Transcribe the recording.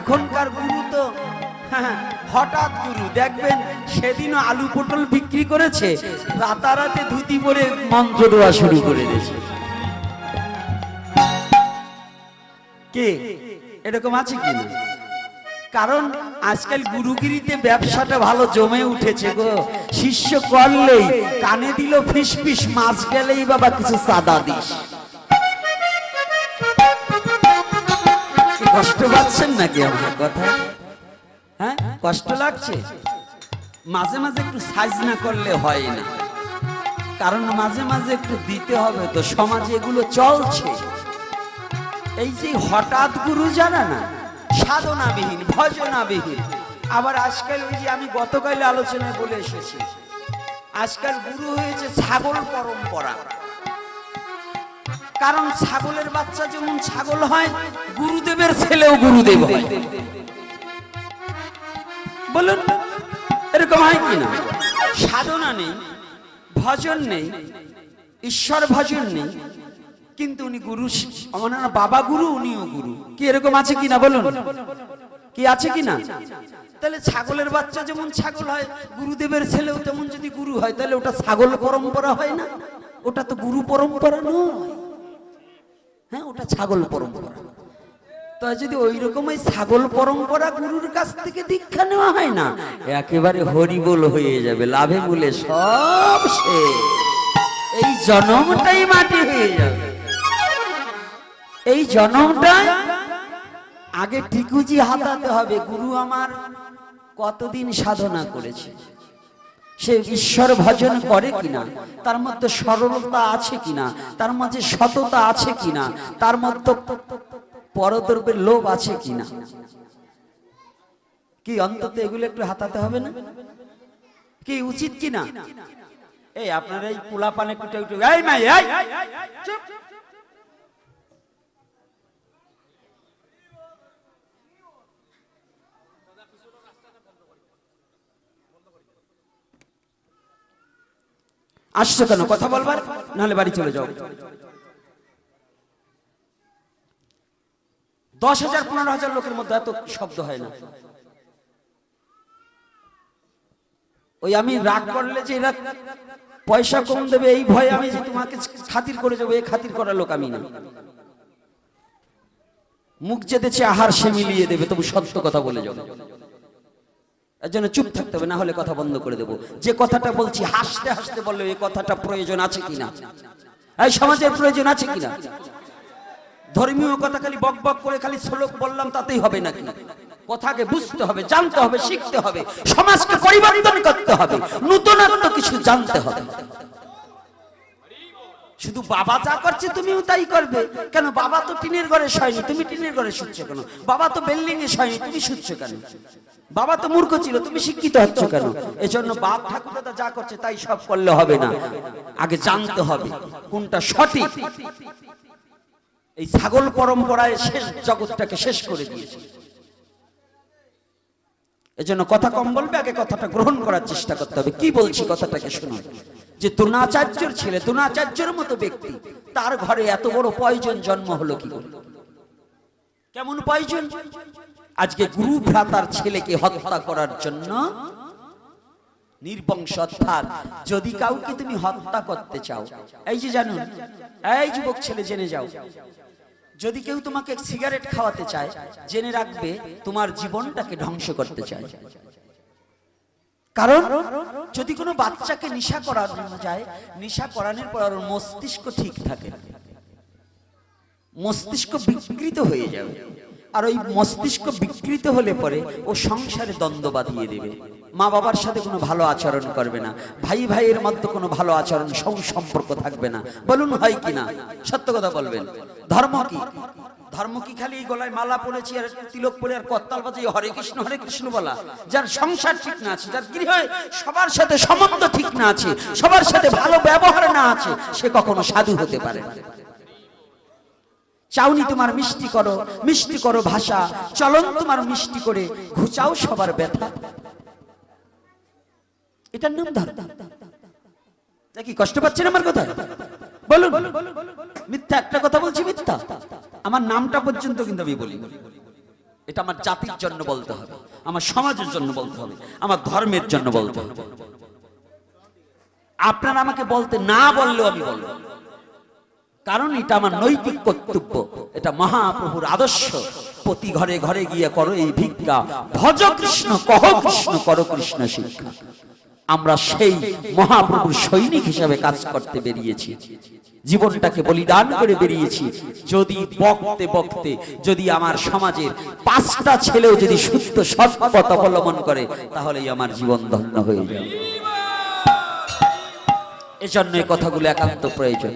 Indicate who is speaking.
Speaker 1: এখনকার গুরু তো, হঠাৎ গুরু, দেখবেন সেদিনও আলু পটল বিক্রি করেছে, রাতারাতে ধুতি পরে মন্ত্র দেওয়া শুরু করে দিয়েছে। কে? এরকম আছে কি কারণ আজকাল গুরুগিরিতে ব্যবসাটা ভালো জমে উঠেছে গো। শিষ্য করলেই কানে দিল ফিস ফিস, মাছ গেলেই বাবা কিছু সাদা দিস। কষ্ট পাচ্ছেন নাকি আমার কথা? হ্যাঁ? কষ্ট লাগছে? মাঝে মাঝে একটু সাইজ না করলে হয় না। কারণ মাঝে মাঝে একটু দিতে হবে তো, সমাজে এগুলো চলছে। এই যে হঠাৎ গুরু জানা না, সাধনাবিহীন, ভজনাবিহীন। আবার আজকাল ওই যে আমি গতকাল আলোচনায় বলে এসেছি, আজকাল গুরু হয়েছে ছাগল পরম্পরা। কারণ ছাগলের বাচ্চা যেমন ছাগল হয়, গুরুদেবের ছেলেও গুরুদেব বলুন, এরকম হয় কি না? সাধনা নেই, ভজন নেই, ঈশ্বর ভজন নেই, কিন্তু উনি গুরু আমার বাবা গুরু, উনিও গুরু। কি এরকম আছে কি না বলুন? কি আছে কি না? তাহলে ছাগলের বাচ্চা যেমন ছাগল হয়, গুরুদেবের ছেলেও তেমন যদি গুরু হয়, তাহলে ওটা ছাগল পরম্পরা হয় না? ওটা তো গুরু পরম্পরা নয়। ওটা ছাগল পরম্পরা। তা যদি ওই রকম ওই ছাগল পরম্পরা গুরুর কাছ থেকে দীক্ষা নেওয়া হয় না, একেবারে হরিবোল হয়ে যাবে, লাভে বলে সব সে এই জনমটাই মাটি হয়ে যাবে। এই জনমটা আগে ঠিকুজি হাতাতে হবে, গুরু আমার কতদিন সাধনা করেছে? সে ঈশ্বর ভজন করে কিনা? তার মধ্যে সরলতা আছে কিনা? তার মধ্যে সততা আছে কিনা? তার মধ্যে পরদ্রব্যের লোভ আছে কিনা? কি অন্তত এগুলো একটু হাতাতে হবে না? কি উচিত কিনা? এই আপনারা এই পোলা পানে কুটে উঠে, এই মাই এই, চুপ আসছো কেন? কথা বলবার? নাহলে বাড়ি চলে যাও। দশ হাজার, পনেরো হাজার লোকের মধ্যে এত শব্দ হয় না। ওই আমি রাগ করলে যে এরা পয়সা কম দেবে, এই ভয়ে আমি যে তোমাকে খাতির করে যাব এই খাতির করার লোক আমি না। মুখ যেতেছে আহার সে মিলিয়ে দেবে, তবু সত্য কথা বলে যাব এর জন্য চুপ থাকতে হবে, না হলে কথা বন্ধ করে দেবো। যে কথাটা বলছি, হাসতে হাসতে বললে এই কথাটা প্রয়োজন আছে কিনা? এই সমাজের প্রয়োজন আছে কিনা? ধর্মীয় কথা খালি বক বক করে খালি শ্লোক বললাম, তাতেই হবে নাকি? কথাকে বুঝতে হবে, জানতে হবে, শিখতে হবে, সমাজকে পরিবর্তন করতে হবে, নতুনত্ব কিছু জানতে হবে। শুধু বাবা যা করছে তুমিও তাই করবে। কেন, বাবা তো টিনের ঘরে শয়নি, তুমি টিনের ঘরে শুচ্ছ কেন? বাবা তো বিল্ডিং এ শয়নি, তুমি শুচ্ছ কেন? বাবা তো মূর্খ ছিল, তুমি শিক্ষিত হচ্ছ কেন? এজন্য বাপ ঠাকুর দাদা যা করছে তাই সব করলে হবে না। আগে জানতে হবে কোনটা সঠিক। এই ছাগল পরম্পরায় শেষ জগৎটাকে শেষ করে দিয়েছে। এজন্য কথা কম বলবে, আগে কথাটা গ্রহণ করার চেষ্টা করতে হবে। কি বলছি কথাটাকে শুনুন যে দ্রোণাচার্যর ছেলে দ্রোণাচার্যের মতো ব্যক্তি, তার ঘরে এত বড় পয়জন জন্ম হলো কি কেমন পয়জন আজকে গুরু ভ্রাতার ছেলেকে হত্যা করার জন্য নির্বংশ যদি কাউকে তুমি হত্যা করতে চাও, এই যে জানুন, এই যুবক ছেলে জেনে যাও, যদি কেউ তোমাকে সিগারেট খাওয়াতে চায়, জেনে রাখবে তোমার জীবনটাকে ধ্বংস করতে চায় কারণ, যদি কোনো বাচ্চাকে নিশা করানো যায়, নিশা করানোর পর ওর মস্তিষ্ক ঠিক থাকে। মস্তিষ্ক বিকৃত হয়ে যাবে আর ওই মস্তিষ্ক বিকৃত হলে পরে ও সংসারে দ্বন্দ্ব বাঁধিয়ে দেবে। মা বাবার সাথে কোনো ভালো আচরণ করবে না। ভাই ভাইয়ের মধ্যে কোনো ভালো আচরণ সম্পর্ক থাকবে না। বলুন হয় কি না? সত্য কথা বলবেন। ধর্ম কি? ধর্ম কি খালি গলায় মালা পড়েছি আর তিলক পরে আর কত্তাল বাজে? হরে কৃষ্ণ হরে কৃষ্ণ বলা। যার সংসার ঠিক না আছে, যার গৃহ সবার সাথে সম্বন্ধ ঠিক না আছে, সবার সাথে ভালো ব্যবহার না আছে, সে কখনো সাধু হতে পারে না। চাউনি তোমার মিষ্টি করো মিষ্টি করো ভাষা। চলন তোমার মিষ্টি করে ঘুচাও সবার ব্যথা। এটার নাম ধর্ম। কি কষ্ট পাচ্ছেন আমার কথা? বলুন। মিথ্যা একটা কথা বলছি মিথ্যা? আমার নামটা পর্যন্ত কিন্তু আমি বলি এটা আমার জাতির জন্য বলতে হবে আমার সমাজের জন্য বলতে হবে আমার ধর্মের জন্য বলতে হবে। আপনারা আমাকে বলতে না বললেও আমি বলব। কারণ এটা আমার নৈতিক কর্তব্য, এটা মহাপ্রভুর আদর্শ। প্রতি ঘরে ঘরে গিয়ে করো এই ভিক্ষা। ভজ কৃষ্ণ, কহ কৃষ্ণ, করো কৃষ্ণ শিক্ষা। আমরা সেই মহাপ্রভুর সৈনিক হিসাবে কাজ করতে বেরিয়েছি। জীবনটাকে বলিদান করে বেরিয়েছি। যদি বকতে বকতে, যদি আমার সমাজের পাঁচটা ছেলেও যদি সুস্থ সৎপথ অবলম্বন করে, তাহলেই আমার জীবন ধন্য হয়ে যাবে। এজন্য এই কথাগুলো একান্ত প্রয়োজন।